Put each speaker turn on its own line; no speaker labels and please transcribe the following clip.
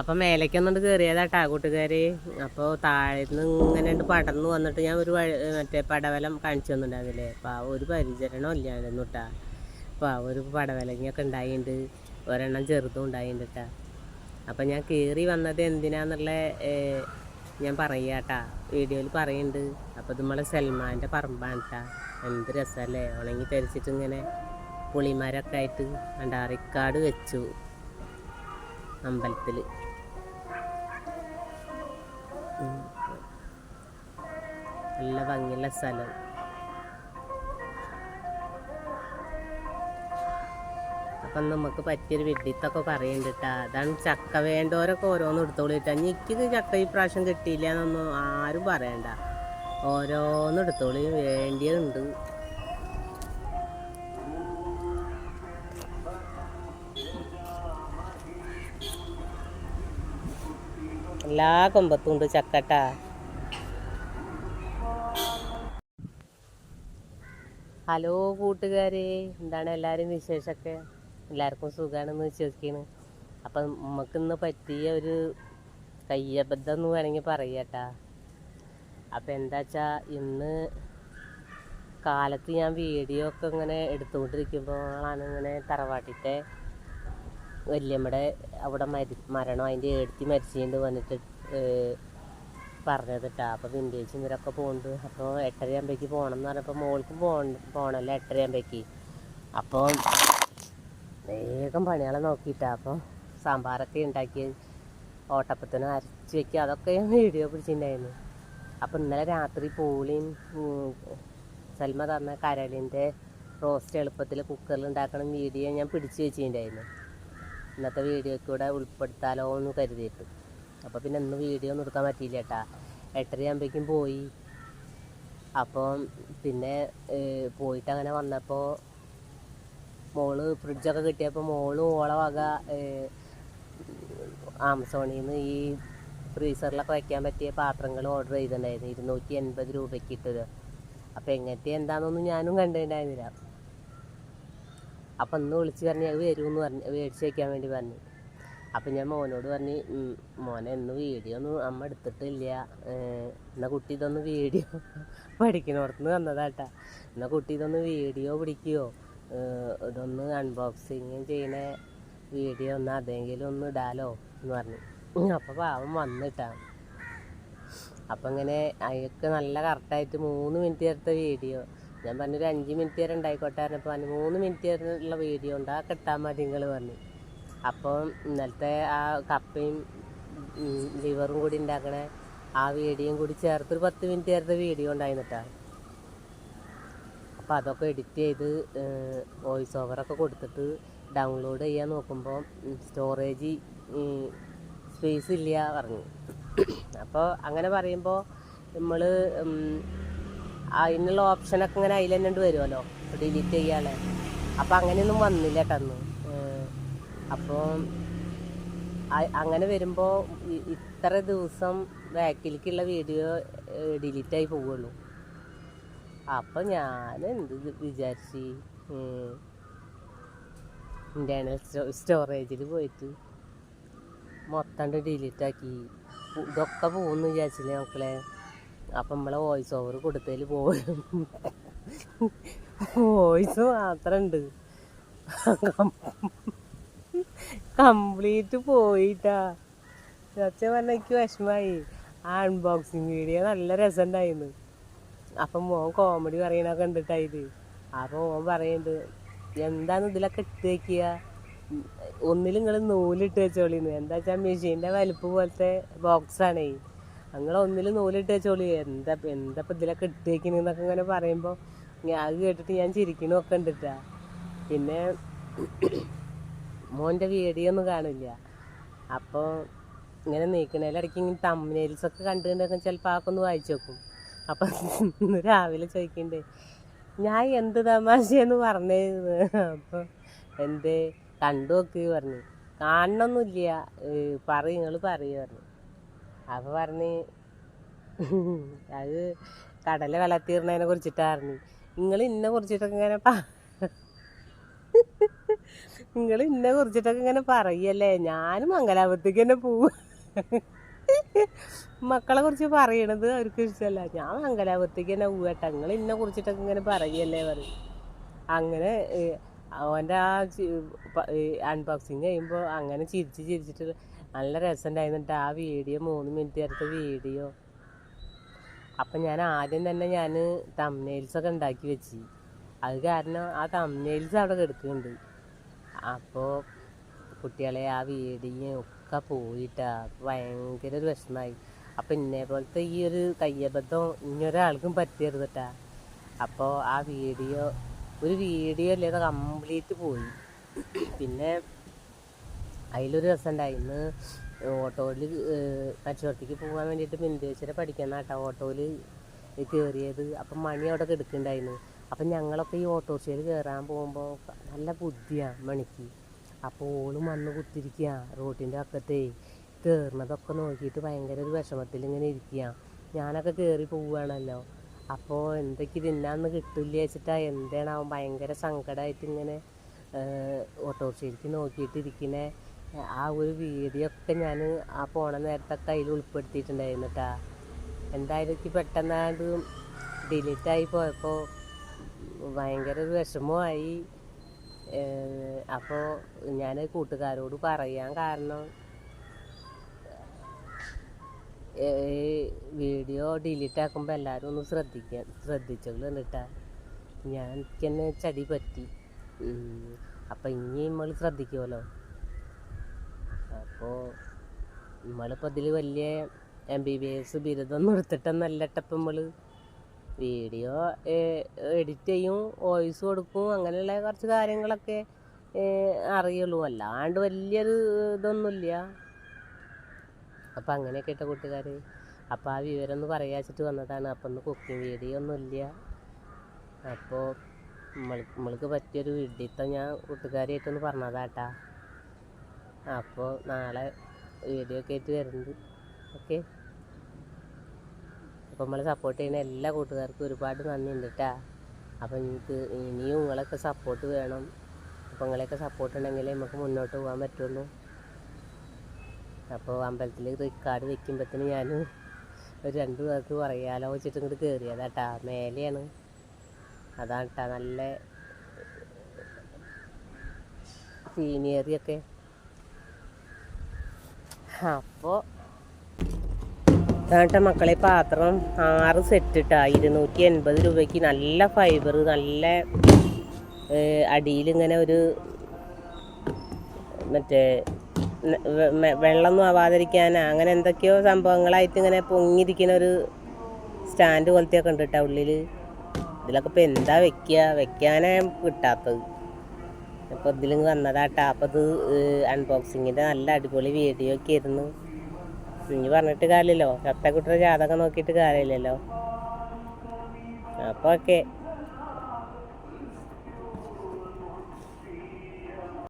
അപ്പം മേലേക്കൊന്നുകൊണ്ട് കയറിയതാട്ടാ കൂട്ടുകാര്. അപ്പോൾ താഴേന്ന് ഇങ്ങനെ പടർന്നു വന്നിട്ട് ഞാൻ ഒരു മറ്റേ പടവലം കാണിച്ചു തന്നിട്ടുണ്ടാവില്ലേ അപ്പോൾ ഒരു പരിചരണം ഇല്ലായിരുന്നു കേട്ടാ അപ്പോൾ ഒരു പടവലങ്ങയൊക്കെ ഉണ്ടായിട്ടുണ്ട് ഒരെണ്ണം ചെറുതും ഉണ്ടായിട്ടുണ്ട് കേട്ടാ അപ്പം ഞാൻ കയറി വന്നത് എന്തിനാന്നുള്ള ഞാൻ പറയാട്ടാ. വീഡിയോയിൽ പറയുന്നുണ്ട് അപ്പോൾ ഇത് നമ്മളെ സൽമാന്റെ പറമ്പാണ് കേട്ടാ എന്ത് രസമല്ലേ ഉണങ്ങി തരിച്ചിട്ട് ഇങ്ങനെ പുളിമരൊക്കെ ആയിട്ട് അണ്ടാറിക്കാട് വെച്ചു. അമ്പലത്തിൽ നല്ല ഭംഗിയുള്ള സ്ഥലം. അപ്പം നമുക്ക് പറ്റിയൊരു വിഡിത്തൊക്കെ പറയുന്നുണ്ട് കേട്ടാ അതാണ് ചക്ക വേണ്ടവരൊക്കെ ഓരോന്ന് എടുത്തോളിട്ട. എനിക്കിത് ചക്ക ഈ പ്രാവശ്യം കിട്ടിയില്ല എന്നൊന്നും ആരും പറയണ്ട. ഓരോന്ന് എടുത്തോളി. വേണ്ടിയതുണ്ട്. എല്ലാ കൊമ്പത്തും ഉണ്ട് ചക്കട്ടാ. ഹലോ കൂട്ടുകാരെ. എന്താണ് എല്ലാവരും വിശേഷമൊക്കെ? എല്ലാവർക്കും സുഖമാണെന്ന് വിശ്വസിക്കുന്നു അപ്പം നമുക്കിന്ന് പറ്റിയ ഒരു കയ്യബദ്ധം എന്ന് വേണമെങ്കിൽ പറയട്ടാ. അപ്പം എന്താ വെച്ചാൽ ഇന്ന് കാലത്ത് ഞാൻ വീഡിയോ ഒക്കെ ഇങ്ങനെ എടുത്തുകൊണ്ടിരിക്കുമ്പോഴാണ് ഇങ്ങനെ തറവാട്ടിട്ട് വല്യമ്മയുടെ അവിടെ മരി മരണം. അതിന്റെ എടുത്തി മരിച്ചുകൊണ്ട് വന്നിട്ട് പറഞ്ഞത് കേട്ടോ അപ്പോൾ വിന്റേജ് ഇവരൊക്കെ പോകുന്നുണ്ട് അപ്പോൾ എട്ടരയാകുമ്പോഴേക്ക് പോകണം എന്ന് പറഞ്ഞപ്പോൾ മോൾക്ക് പോകണം പോകണമല്ലോ എട്ടരയാകുമ്പോഴേക്ക് അപ്പോൾ വേഗം പണികളെ നോക്കിയിട്ടാ അപ്പോൾ സാമ്പാറൊക്കെ ഉണ്ടാക്കി ഓട്ടപ്പത്തിന് അരച്ച് വെക്കുക അതൊക്കെ ഞാൻ വീഡിയോ പിടിച്ചിട്ടുണ്ടായിരുന്നു അപ്പോൾ ഇന്നലെ രാത്രി പൂളിയും സൽമ തന്ന കരളിന്റെ റോസ്റ്റ് എളുപ്പത്തിൽ കുക്കറിൽ ഉണ്ടാക്കണം വീഡിയോ ഞാൻ പിടിച്ചു വെച്ചിട്ടുണ്ടായിരുന്നു ഇന്നത്തെ വീഡിയോയ്ക്കൂടെ ഉൾപ്പെടുത്താലോ എന്ന് കരുതിയിട്ട്. അപ്പോൾ പിന്നെ ഇന്ന് വീഡിയോ ഒന്നും എടുക്കാൻ പറ്റിയില്ല കേട്ടാ. എട്ടരയാകുമ്പോഴേക്കും പോയി. അപ്പം പിന്നെ പോയിട്ട് അങ്ങനെ വന്നപ്പോൾ മോൾ ഫ്രിഡ്ജൊക്കെ കിട്ടിയപ്പോൾ മോൾ ഓളെ വക ആമസോണിൽ നിന്ന് ഈ ഫ്രീസറിലൊക്കെ വയ്ക്കാൻ പറ്റിയ പാത്രങ്ങൾ ഓർഡർ ചെയ്തിട്ടുണ്ടായിരുന്നു. ഇരുന്നൂറ്റി എൺപത് രൂപയ്ക്ക് ഇട്ടത് അപ്പോൾ എങ്ങനത്തെ എന്താണെന്നൊന്നും ഞാനും കണ്ടിട്ടുണ്ടായിരുന്നില്ല. അപ്പം ഇന്ന് വിളിച്ച് പറഞ്ഞ് അത് വരുമെന്ന് പറഞ്ഞു മേടിച്ച് വയ്ക്കാൻ വേണ്ടി പറഞ്ഞു. അപ്പം ഞാൻ മോനോട് പറഞ്ഞ് "ഉം, മോനെ ഇന്ന് വീഡിയോ ഒന്നും അമ്മ എടുത്തിട്ടില്ല. എന്നാ കുട്ടി ഇതൊന്ന് വീഡിയോ പഠിക്കണോടത്തുനിന്ന് വന്നതാട്ടാ. എന്നാ കുട്ടി ഇതൊന്ന് വീഡിയോ പിടിക്കുമോ ഇതൊന്ന് അൺബോക്സിങ് ചെയ്യണ വീഡിയോ ഒന്ന് അതെങ്കിലും ഒന്ന് ഇടാലോ എന്ന് പറഞ്ഞു. അപ്പോൾ പാവം വന്നിട്ടാ. അപ്പം ഇങ്ങനെ അതൊക്കെ നല്ല കറക്റ്റായിട്ട് മൂന്ന് മിനിറ്റ് നേരത്തെ വീഡിയോ ഞാൻ പറഞ്ഞൊരു അഞ്ച് മിനിറ്റ് വരെ ഉണ്ടായിക്കോട്ടെ പറഞ്ഞപ്പോൾ പറഞ്ഞു മൂന്ന് മിനിറ്റ് വരെയുള്ള വീഡിയോ ഉണ്ട്. കിട്ടാൻ മതി നിങ്ങൾ പറഞ്ഞു. അപ്പം ഇന്നലത്തെ ആ കപ്പയും ലിവറും കൂടി ഉണ്ടാക്കണ ആ വീഡിയോയും കൂടി ചേർത്ത് ഒരു പത്ത് മിനിറ്റ് നേരത്തെ വീഡിയോ ഉണ്ടായിരുന്നിട്ടാ അപ്പോൾ അതൊക്കെ എഡിറ്റ് ചെയ്ത് വോയിസ് ഓവറൊക്കെ കൊടുത്തിട്ട് ഡൗൺലോഡ് ചെയ്യാൻ നോക്കുമ്പോൾ സ്റ്റോറേജ് സ്പേസ് ഇല്ല പറഞ്ഞു. അപ്പോൾ അങ്ങനെ പറയുമ്പോൾ നമ്മൾ അതിനുള്ള ഓപ്ഷനൊക്കെ ഇങ്ങനെ അതിൽ തന്നെ വരുമല്ലോ ഡിലീറ്റ് ചെയ്യാളെ അപ്പോൾ അങ്ങനെയൊന്നും വന്നില്ല കേട്ടോ അപ്പോൾ അങ്ങനെ വരുമ്പോൾ ഇത്ര ദിവസം ബാക്കിലേക്കുള്ള വീഡിയോ ഡിലീറ്റായി പോവുള്ളൂ. അപ്പം ഞാൻ എന്ത് വിചാരിച്ച്? ഇന്റേർണൽ സ്റ്റോറേജിൽ പോയിട്ട് മൊത്തം ഡിലീറ്റ് ആക്കി പു- ഇതൊക്കെ പോകുന്നു വിചാരിച്ചില്ലേ മക്കളെ? അപ്പം നമ്മളെ വോയിസ് ഓവർ കൊടുത്തതിൽ പോകും വോയിസ് മാത്രം ഉണ്ട് കംപ്ലീറ്റ് പോയിട്ടാ. സത്യം പറഞ്ഞാൽ എനിക്ക് വിഷമായി. ആ അൺബോക്സിങ് വീഡിയോ നല്ല രസമുണ്ടായിരുന്നു അപ്പം മോൻ കോമഡി പറയണ കണ്ടിട്ടായത്. അപ്പോൾ മോൻ പറയുന്നുണ്ട് എന്താണ് ഇതിലൊക്കെ ഇട്ട് വെക്കുക ഒന്നിൽ നിങ്ങൾ നൂലിട്ട് വെച്ചോളിന്ന്. എന്താ വെച്ചാൽ മെഷീന്റെ വലുപ്പ് പോലത്തെ ബോക്സാണേ നിങ്ങൾ ഒന്നിൽ നൂലിട്ട് വെച്ചോളി. എന്താ എന്താ ഇപ്പം ഇതിലൊക്കെ ഇട്ട് വെക്കണെന്നൊക്കെ ഇങ്ങനെ പറയുമ്പോൾ ഞാൻ അത് കേട്ടിട്ട് ഞാൻ ചിരിക്കണമൊക്കെ ഉണ്ടിട്ടാ പിന്നെ മോന്റെ വീഡിയോ കാണില്ല. അപ്പോൾ ഇങ്ങനെ നീക്കണേലിടയ്ക്ക് ഇങ്ങനെ തമ്മനേൽസൊക്കെ കണ്ടുകൊണ്ടൊക്കെ ചിലപ്പോൾ ആക്കെ ഒന്ന് വായിച്ചു നോക്കും. അപ്പം ഇന്ന് രാവിലെ ചോദിക്കണ്ടേ ഞാൻ എന്ത് തമാശയെന്ന് പറഞ്ഞേ? അപ്പോൾ എന്തേ കണ്ടു നോക്ക് പറഞ്ഞു. കാണണമൊന്നുമില്ല പറയും നിങ്ങൾ പറയൂ പറഞ്ഞു. അപ്പോൾ പറഞ്ഞ് അത് കടല വെള്ളത്തീർന്നതിനെ കുറിച്ചിട്ടായിരുന്നു നിങ്ങൾ ഇന്നെ കുറിച്ചിട്ടൊക്കെ ഇങ്ങനെ നിങ്ങൾ ഇന്നെ കുറിച്ചിട്ടൊക്കെ ഇങ്ങനെ പറയല്ലേ? ഞാനും മംഗലാപുരത്തേക്ക് തന്നെ പോവും. മക്കളെ കുറിച്ച് പറയണത് അവർക്ക് ഇഷ്ടമല്ല. ഞാൻ മംഗലാപുരത്തേക്ക് തന്നെ പോവട്ടെ നിങ്ങൾ ഇന്നെ കുറിച്ചിട്ടൊക്കെ ഇങ്ങനെ പറയല്ലേ പറയും. അങ്ങനെ അവന്റെ ആ അൺബോക്സിങ് കഴിയുമ്പോൾ അങ്ങനെ ചിരിച്ച് ചിരിച്ചിട്ട് നല്ല രസമുണ്ടായിരുന്നിട്ട് ആ വീഡിയോ മൂന്ന് മിനിറ്റ് നേരത്തെ വീഡിയോ. അപ്പം ഞാൻ ആദ്യം തന്നെ ഞാൻ തമ്നെയിൽസൊക്കെ ഉണ്ടാക്കി വെച്ച്. അത് കാരണം ആ തമ്നെയിൽസ് അവിടെ കിടക്കുന്നുണ്ട്. അപ്പോൾ കുട്ടികളെ ആ വീഡിയോ ഒക്കെ പോയിട്ടാ ഭയങ്കര ഒരു വിഷമമായി അപ്പം ഇന്നെ പോലത്തെ ഈ ഒരു കയ്യബദ്ധം ഇനിയൊരാൾക്കും പറ്റരുത് കേട്ടാ അപ്പോൾ ആ വീഡിയോ ഒരു വീഡിയോ അല്ലേ കംപ്ലീറ്റ് പോയി. പിന്നെ അതിലൊരു രസം ഉണ്ടായി ഇന്ന് ഓട്ടോയിൽ കച്ചവടത്തേക്ക് പോകാൻ വേണ്ടിയിട്ട് ബിന്ദുവേശ്വരെ പഠിക്കുന്ന കേട്ടോ ഓട്ടോയിൽ കയറിയത്. അപ്പം മണി അവിടെ കിടക്കുന്നുണ്ടായിരുന്നു. അപ്പം ഞങ്ങളൊക്കെ ഈ ഓട്ടോറിക്ഷയിൽ കയറാൻ പോകുമ്പോൾ നല്ല ബുദ്ധിയാണ് മണിക്ക്. അപ്പോൾ ഓൾ വന്ന് കുത്തിരിക്കുക റോട്ടിന്റെ അക്കത്തെ കയറുന്നതൊക്കെ നോക്കിയിട്ട് ഭയങ്കര ഒരു വിഷമത്തിൽ ഇങ്ങനെ ഇരിക്കുക ഞാനൊക്കെ കയറി പോവുകയാണല്ലോ അപ്പോൾ എന്തൊക്കെ തിന്നാന്ന് കിട്ടില്ല വെച്ചിട്ടാ എന്താണാവും ഭയങ്കര സങ്കടമായിട്ട് ഇങ്ങനെ ഓട്ടോറിക്ഷയിലേക്ക് നോക്കിയിട്ട് ഇരിക്കണേ. ആ ഒരു വീഡിയോ ഒക്കെ ഞാൻ ആ പോണ നേരത്തൊക്കെ അതിൽ ഉൾപ്പെടുത്തിയിട്ടുണ്ടായിരുന്നു കേട്ടാ എന്തായാലും എനിക്ക് പെട്ടെന്നാണ്ട് ഡിലീറ്റായി പോയപ്പോൾ ഭയങ്കര ഒരു വിഷമമായി. അപ്പോൾ ഞാൻ കൂട്ടുകാരോട് പറയാൻ കാരണം ഈ വീഡിയോ ഡിലീറ്റ് ആക്കുമ്പോൾ എല്ലാവരും ഒന്ന് ശ്രദ്ധിക്കാൻ ശ്രദ്ധിച്ചോളൂ എന്നിട്ടാ. ഞാൻ തന്നെ ചടി പറ്റി. അപ്പം ഇനി നമ്മൾ ശ്രദ്ധിക്കുമല്ലോ അപ്പോൾ നമ്മളിപ്പോൾ ഇതിൽ വലിയ എം ബി ബി എസ് ബിരുദം എടുത്തിട്ടൊന്നല്ല നമ്മൾ വീഡിയോ എഡിറ്റ് ചെയ്യും വോയിസ് കൊടുക്കും അങ്ങനെയുള്ള കുറച്ച് കാര്യങ്ങളൊക്കെ അറിയുള്ളൂ. അല്ലാണ്ട് വലിയൊരു ഇതൊന്നുമില്ല. അപ്പം അങ്ങനെയൊക്കെ ഇട്ട കൂട്ടുകാർ അപ്പോൾ ആ വിവരം ഒന്ന് പറയാച്ചിട്ട് വന്നതാണ്. അപ്പം ഒന്ന് കുക്കിംഗ് വീഡിയോ ഒന്നുമില്ല അപ്പോൾ നമ്മൾ നമ്മൾക്ക് പറ്റിയൊരു വീഡിയോ ഞാൻ കൂട്ടുകാരിയായിട്ടൊന്ന് പറഞ്ഞതാട്ടാ. അപ്പോൾ നാളെ വീഡിയോ ഒക്കെ ആയിട്ട് വരുന്നുണ്ട് ഓക്കെ? അപ്പോൾ നമ്മളെ സപ്പോർട്ട് ചെയ്യുന്ന എല്ലാ കൂട്ടുകാർക്കും ഒരുപാട് നന്ദിയുണ്ട് കേട്ടാ അപ്പോൾ നിങ്ങൾക്ക് ഇനിയും നിങ്ങളൊക്കെ സപ്പോർട്ട് വേണം. അപ്പോൾ നിങ്ങളെയൊക്കെ സപ്പോർട്ട് ഉണ്ടെങ്കിലേ നമുക്ക് മുന്നോട്ട് പോകാൻ പറ്റുള്ളൂ. അപ്പോൾ അമ്പലത്തിൽ റിക്കാർഡ് വെക്കുമ്പോഴത്തേന് ഞാൻ ഒരു രണ്ട് പേർക്ക് പറയാലോ വെച്ചിട്ട് ഇങ്ങോട്ട് കയറിയതാട്ടാ മേലെയാണ്. അതാണ് കേട്ടാ നല്ല സീനിയറിയൊക്കെ അപ്പോൾ ഇതാട്ടെ മക്കളെ പാത്രം ആറ് സെറ്റ് ഇട്ടാ. ഇരുന്നൂറ്റി എൺപത് രൂപയ്ക്ക് നല്ല ഫൈബർ നല്ല അടിയിലിങ്ങനെ ഒരു മറ്റേ വെള്ളമൊന്നും ആവാതിരിക്കാൻ അങ്ങനെ എന്തൊക്കെയോ സംഭവങ്ങളായിട്ട് ഇങ്ങനെ പൊങ്ങിയിരിക്കുന്ന ഒരു സ്റ്റാൻഡ് പോലത്തെ ഒക്കെ ഉണ്ട് കേട്ടോ ഉള്ളിൽ ഇതിലൊക്കെ ഇപ്പം എന്താ വെക്കുക വെക്കാനേ കിട്ടാത്തത്. അപ്പോൾ ഇതിലിങ്ങ് വന്നതാട്ടാ. അപ്പോൾ ഇത് അൺബോക്സിങ്ങിന്റെ നല്ല അടിപൊളി വീഡിയോ ഒക്കെ ആയിരുന്നു. ഇനി പറഞ്ഞിട്ട് കാര്യമില്ലല്ലോ. ചത്തക്കുട്ടിയുടെ ജാതകം നോക്കിയിട്ട് കാര്യമില്ലല്ലോ. അപ്പോൾ ഓക്കെ